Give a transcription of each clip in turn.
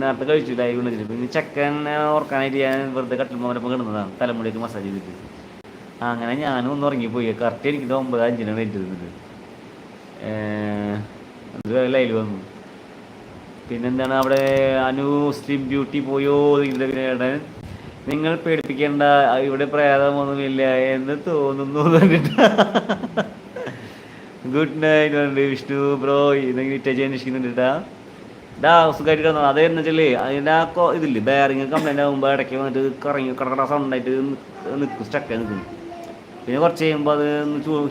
നേരത്തെ കഴിച്ചു ലൈവ് ഉണ്ടെങ്കിൽ പിന്നെ ചെക്കൻ ഓർക്കാനായിട്ട് ഞാൻ വെറുതെ മോനെ കിടന്നതാണ് തലമുടിയൊക്കെ മസാജ് ചെയ്തിട്ട്. അങ്ങനെ ഞാനും ഒന്ന് ഉറങ്ങിപ്പോയി. കറക്റ്റ് എനിക്ക് ഒമ്പത് അഞ്ചിനാണ് ചെയ്തത് അത് ലൈവ് വന്നു. പിന്നെന്താണ് അവിടെ അനു സ്ലിം ബ്യൂട്ടി പോയോ? പിന്നെ നിങ്ങൾ പേടിപ്പിക്കേണ്ട ഇവിടെ പ്രേതമൊന്നുമില്ല എന്ന് തോന്നുന്നു ഗുഡ് നൈറ്റ് വിഷ്ണു ബ്രോ ഇതെങ്കിലും ഇറ്റേജ് അന്വേഷിക്കുന്നുണ്ട് ഡാ സുഖമായിട്ട് കിടന്നു? അതെന്ന് വെച്ചാൽ അതിന്റെ ആ ഇതില്ലേ ബെയറിങ് കംപ്ലൈന്റ് ആകുമ്പോൾ ഇടയ്ക്ക് വന്നിട്ട് കറങ്ങി കടക്കട സൗണ്ട് ആയിട്ട് നിൽക്കും സ്റ്റക്കായി നിൽക്കും പിന്നെ കുറച്ച് കഴിയുമ്പോൾ അത്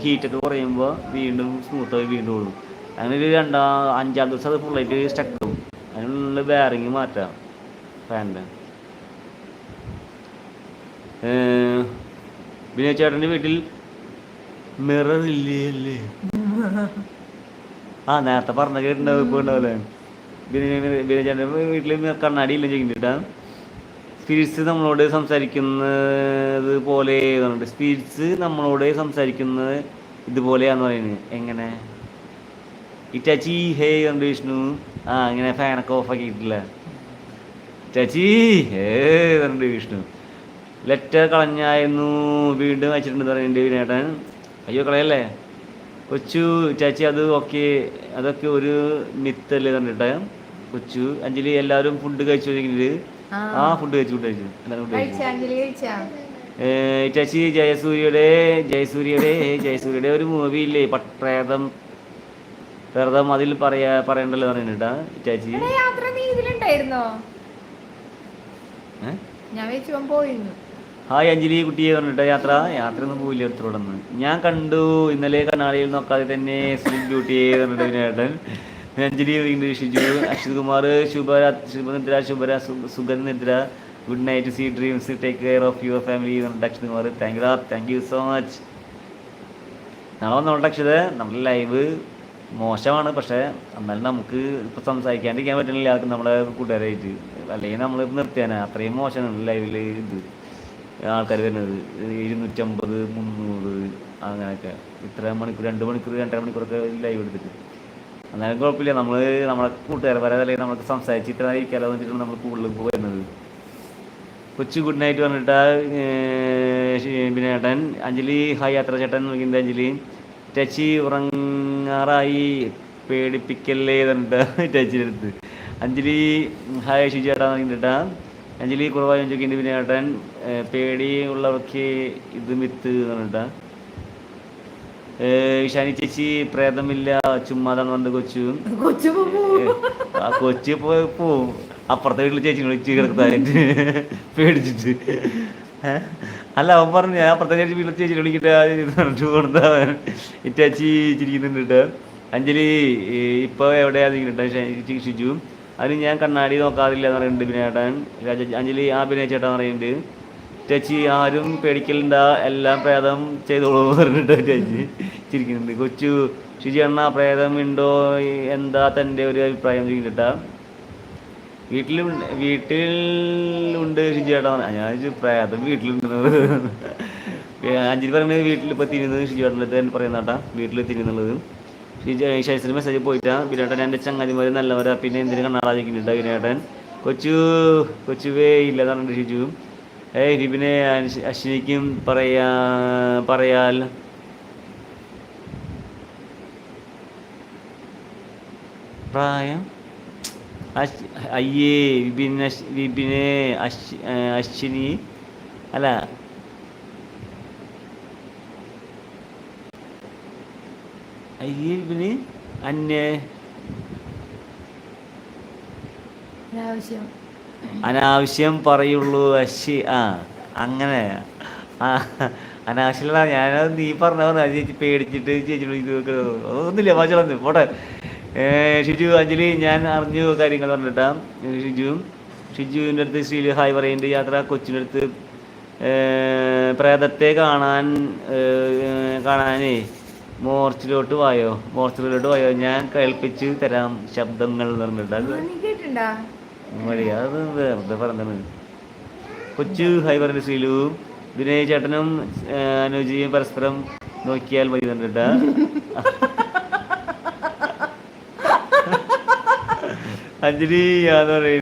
ഹീറ്റൊക്കെ കുറയുമ്പോൾ വീണ്ടും സ്മൂത്തായി വീണ്ടും ഓടും. അങ്ങനെ ഒരു രണ്ടാം അഞ്ചാം ദിവസം അത് ഫുള്ളായിട്ട് സ്റ്റക്ക് ആവും. അതിനുള്ള ബെയറിങ് മാറ്റാം ഫാനിന്റെ പിന്നെ ചേട്ടന്റെ വീട്ടിൽ മിറർ ഇല്ലേ അല്ലേ ആ നേരത്തെ പറഞ്ഞ കേട്ടിട്ടുണ്ടാവും ഇപ്പോൾ ഉണ്ടാവില്ലേ വീട്ടിൽ കണ്ണാടി ഇല്ല ചെയ്യുന്നുണ്ടാ സ്പിരിറ്റ്സ് നമ്മളോട് സംസാരിക്കുന്നത് പോലെ സ്പിരിറ്റ്സ് നമ്മളോട് സംസാരിക്കുന്നത് ഇതുപോലെയാന്ന് പറയുന്നത്. എങ്ങനെ? ഇറ്റാച്ചി ഹേ കണ്ടു വിഷ്ണു. ആ ഇങ്ങനെ ഫാനൊക്കെ ഓഫ് ആക്കിയിട്ടില്ല. ചാച്ചി ഹേ കണ്ടു വിഷ്ണു. ലെറ്റർ കളഞ്ഞായിരുന്നു വീണ്ടും വെച്ചിട്ടുണ്ട് പറയുന്നുണ്ട് വിനേട്ടൻ. അയ്യോ കളയല്ലേ? കൊച്ചു ചാച്ചി അത് ഓക്കെ അതൊക്കെ ഒരു മിത്തല്ലേ കണ്ടിട്ട്. കൊച്ചു അഞ്ജലി എല്ലാവരും ഫുഡ് കഴിച്ചു കഴിഞ്ഞിട്ട് ആ. ഫുഡ് കഴിച്ചു ഫുഡ് കഴിച്ചു. എല്ലാവരും ഫുഡ് കഴിച്ചു. ചേച്ചി ജയസൂര്യയുടെ ജയസൂര്യയുടെ ജയസൂര്യയുടെ ഒരു മൂവി ഇല്ലേ? പട്ടേതം പ്രേതം. അതിൽ പറയാ പറയണ്ടല്ലോ പറയുന്നുണ്ടാ ചേച്ചി. ഹായ് അഞ്ജലി കുട്ടിയെ പറഞ്ഞിട്ട് യാത്ര യാത്ര. ഒന്നും പോയില്ല എടുത്തോടന്ന് ഞാൻ കണ്ടു ഇന്നലെ കണ്ണാടിയിൽ നോക്കാതെ തന്നെ സ്ലിം ബ്യൂട്ടിയെ പറഞ്ഞിട്ട് വിനേട്ടൻ അഞ്ജലി വീണ്ടും ഷിജു അക്ഷിത് കുമാർ ശുഭ ശുഭനിദ്ര ശുഭര സു- സുഗന്ധനിദ്ര good night sweet dreams take care of your family പറഞ്ഞിട്ട് Ashwith Kumar thank you thank you so much നാളെ നമ്മുടെ അക്ഷത്? നമ്മുടെ ലൈവ് മോശമാണ്. പക്ഷേ എന്നാലും നമുക്ക് ഇപ്പോൾ സംസാരിക്കാണ്ടിരിക്കാൻ പറ്റുന്നില്ല ആൾക്ക് നമ്മുടെ കൂട്ടുകാരായിട്ട്. അല്ലെങ്കിൽ നമ്മൾ നിർത്തിയാനാ. അത്രയും മോശമാണ് ലൈവിൽ ഇത്. ആൾക്കാർ വരുന്നത്. ഇരുന്നൂറ്റമ്പത് മുന്നൂറ് അങ്ങനെയൊക്കെ. ഇത്ര മണിക്കൂർ രണ്ട് മണിക്കൂർ രണ്ടര മണിക്കൂറൊക്കെ ലൈവ് എടുത്തിട്ട്. എന്നാലും കുഴപ്പമില്ല. നമ്മൾ നമ്മളെ കൂട്ടുകാരെ അല്ലെങ്കിൽ നമുക്ക് സംസാരിച്ചിട്ട് ഇരിക്കാലോ എന്ന് വെച്ചിട്ടാണ് നമ്മൾ കൂടുതൽ വരുന്നത്. കൊച്ചു ഗുഡ് നൈറ്റ് പറഞ്ഞിട്ട് പിന്നെ ചേട്ടൻ അഞ്ജലി ഹായ് യാത്ര ചേട്ടൻ വിളിക്കുന്നത് അഞ്ജലി. ടച്ചി ഉറങ്ങാറായി പേടിപ്പിക്കല്ലേ എന്നിട്ട് ടച്ചിന്റെ അടുത്ത്. അഞ്ജലി ഹായ് ഷിജു ചേട്ടാ പറഞ്ഞിട്ടാ അഞ്ജലി കുറവായി ചോദിക്കുന്നുണ്ട് പിന്നെ ചേട്ടൻ പേടിയുള്ളവർക്ക് ഇത് മിത്ത് ഏഹ്, ഷാനി ചേച്ചി പ്രേതമില്ല ചുമ്മാതാന്ന് പറഞ്ഞത് കൊച്ചു. ആ കൊച്ചു പോയി പോവും അപ്പുറത്തെ വീട്ടിൽ ചേച്ചി വിളിച്ച് കിടക്കുന്നതായിട്ട് പേടിച്ചിട്ട്? അല്ല അവൻ പറഞ്ഞു ഞാൻ അപ്പുറത്തെ ചേച്ചി വീട്ടിൽ ചേച്ചി വിളിക്കട്ടെ കൊടുത്താ ഇറ്റാച്ചി ചിരിക്കുന്നുണ്ട് അഞ്ജലി ഇപ്പൊ എവിടെയാ ചികിത്സിച്ചു അതിന് ഞാൻ കണ്ണാടി നോക്കാറില്ല എന്ന് പറയുന്നുണ്ട് ബിനേട്ടൻ. അഞ്ജലി ആ ബിനയ ചേട്ടാ പറയുന്നുണ്ട്. ചേച്ചി ആരും പേടിക്കലുണ്ട എല്ലാം പ്രേതം ചെയ്തോളൂ എന്ന് പറഞ്ഞിട്ട് ചേച്ചി ചിരിക്കുന്നുണ്ട്. കൊച്ചു ശുചി അണ്ണ പ്രേതം ഉണ്ടോ? എന്താ തന്റെ ഒരു അഭിപ്രായം ചോദിക്കട്ടാ വീട്ടിലും വീട്ടിലുണ്ട് ഷിജി ചേട്ടാ ഞാൻ പ്രേതം വീട്ടിലുണ്ടെന്ന്. അഞ്ചിൽ പറയുന്നത് വീട്ടിൽ ഇപ്പോൾ തിരിയുന്നത് ഷിജി ചേട്ടന്റെ അടുത്ത് പറയുന്നതാട്ടാ വീട്ടിൽ തിരിയുന്നുള്ളത് ഷൈസിന് മെസ്സേജ് പോയിട്ടാ വിനേട്ടൻ എന്റെ ചങ്ങാതിമാർ നല്ലവരാ പിന്നെ എന്തിനു കണ്ണാടാതിക്കുന്നുണ്ട് വിനേട്ടൻ കൊച്ചു കൊച്ചുവേ ഇല്ലെന്നാണ് ഏയ് രിബിനെ അശ്വ- അശ്വിനിക്കും പറയാ പറയാൽ. പ്രായം? അയ്യേ വിപിനെ അശ് അശ്വിനി. അല്ല. അയ്യേ വിപിന് അന്യ ആവശ്യം അനാവശ്യം പറയുള്ളൂ അശ്വി ആ അങ്ങനെ. ആ അനാവശ്യമുള്ള ഞാനത് നീ പറഞ്ഞ ചേച്ചി പേടിച്ചിട്ട് ചേച്ചി ഇത് ഒന്നുമില്ല വാച്ചളന്ന് പോട്ടെ. ഷിജു അഞ്ജലി ഞാൻ അറിഞ്ഞു കാര്യങ്ങൾ പറഞ്ഞിട്ടാ. ഷിജു ഷിജുവിന്റെ അടുത്ത് ശ്രീ ഹായ് പറയുന്നുണ്ട് യാത്ര കൊച്ചിന്റെ അടുത്ത്. പ്രേതത്തെ കാണാൻ കാണാനേ മോർച്ചിലോട്ട് വായോ? മോർച്ചിലോട്ട് വായോ? ഞാൻ കേൾപ്പിച്ച് തരാം ശബ്ദങ്ങൾ പറഞ്ഞിട്ട്. കേട്ടിണ്ടാ വെറുതെ പറഞ്ഞത് കൊച്ചു ഹൈ പറഞ്ഞ ശ്രീലു വിനയ് ചേട്ടനും അനുജിയും പരസ്പരം നോക്കിയാൽ മതി കണ്ടിട്ട അഞ്ജലി പറയും